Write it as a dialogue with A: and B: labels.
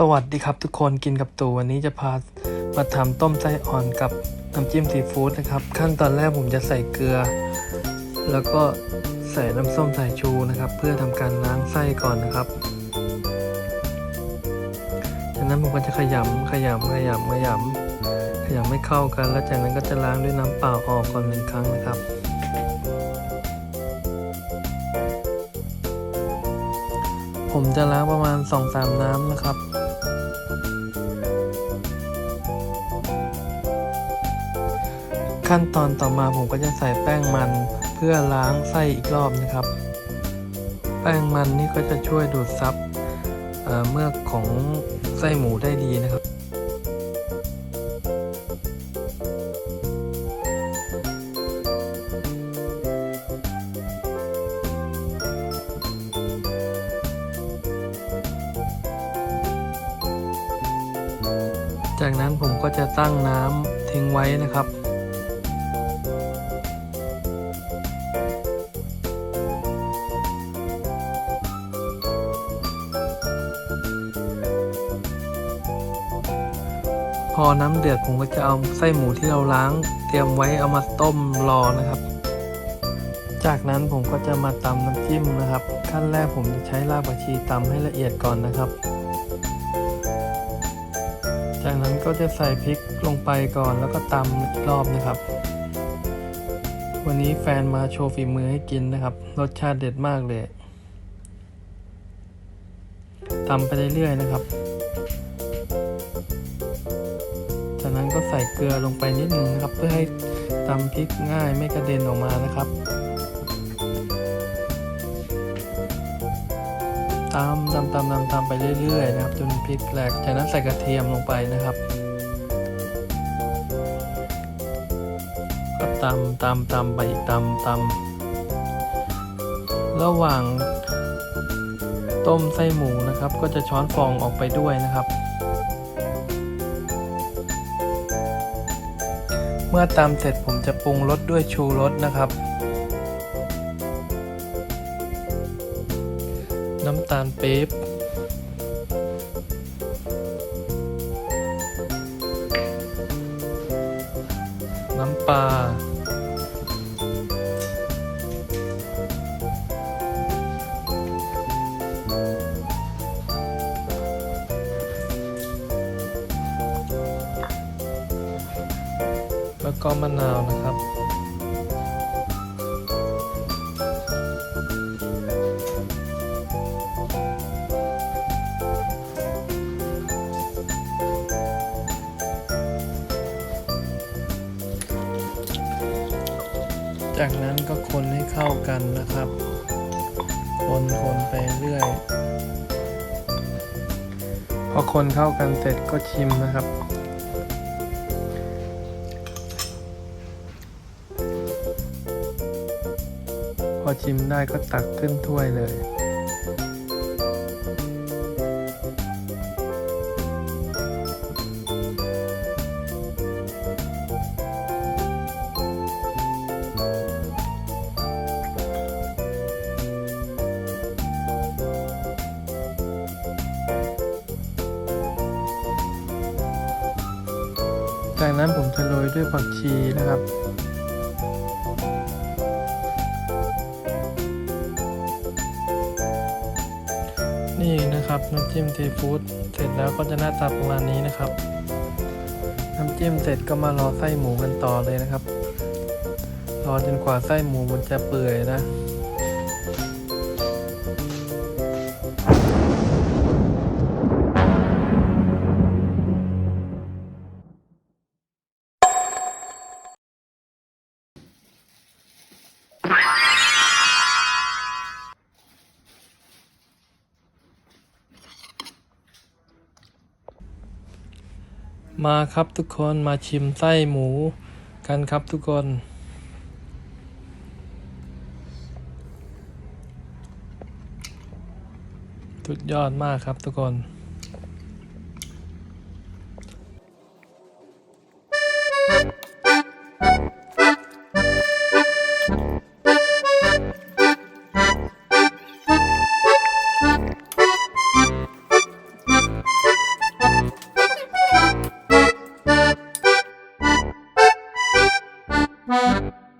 A: สวัสดีครับทุกคนกินกับตูวันนี้จะพามาทำต้มไส้อ่อนกับน้ำจิ้มซีฟู้ดนะครับ ขั้นตอนแรกผมจะใส่เกลือ แล้วก็ใส่น้ำส้มสายชูนะครับ เพื่อทำการล้างไส้ก่อนนะครับจากนั้นผมก็จะขยำขยำขยำขยำขยำให้เข้ากัน แล้วจากนั้นก็จะล้างด้วยน้ำเปล่าออกก่อนหนึ่งครั้งนะครับผมจะล้างประมาณ 2-3 น้ำนะครับ ขั้นตอนต่อมาผมก็จะใส่แป้งมันเพื่อล้างไส้อีกรอบนะครับ แป้งมันนี่ก็จะช่วยดูดซับเเมือกของไส้หมูได้ดีนะครับ จากนั้นผมก็จะตั้งน้ำทิ้งไว้นะครับ อน้ำเดือดผมก็จะเอาไส้หมูที่เราล้าง เตรียมไว้เอามาต้มรอนะครับ จากนั้นผมก็จะมาตำน้ำจิ้มนะครับ ขั้นแรกผมจะใช้รากผักชีตำให้ละเอียดก่อนนะครับ จากนั้นก็จะใส่พริกลงไปก่อนแล้วก็ตำอีกรอบนะครับ วันนี้แฟนมาโชว์ฝีมือให้กินนะครับ รสชาติเด็ดมากเลยตำไปเรื่อยๆนะครับ เกลือลงไปนิดนึงนะครับ เพื่อให้ตำพริกง่ายไม่กระเด็นออกมานะครับตำตำตำตำตำไปเรื่อยๆนะครับจนพริกแหลกจากนั้นใส่กระเทียมลงไปนะครับก็ตำตำตำไปตำตำระหว่างต้มไส้หมูนะครับ ก็จะช้อนฟองออกไปด้วยนะครับ เมื่อตำเสร็จผมจะปรุงรสด้วยชูรสนะครับ น้ำตาลปี๊บน้ำปลา แล้วก็มะนาวนะครับ จากนั้นก็คนให้เข้ากันนะครับ คนคนไปเรื่อย พอคนเข้ากันเสร็จก็ชิมนะครับ อชิมได้ก็ตักขึ้นถ้วยเลย จากนั้นผมจะโรยด้วยผักชีนะครับ นะครับน้ำจิ้มซีฟู้ดเสร็จแล้วก็จะหน้าตาประมาณนี้นะครับ น้ำจิ้มเสร็จก็มารอไส้หมูกันต่อเลยนะครับ รอจนกว่าไส้หมูมันจะเปื่อยนะ มาครับทุกคนมาชิมไส้หมูกันครับทุกคน สุดยอดมากครับทุกคน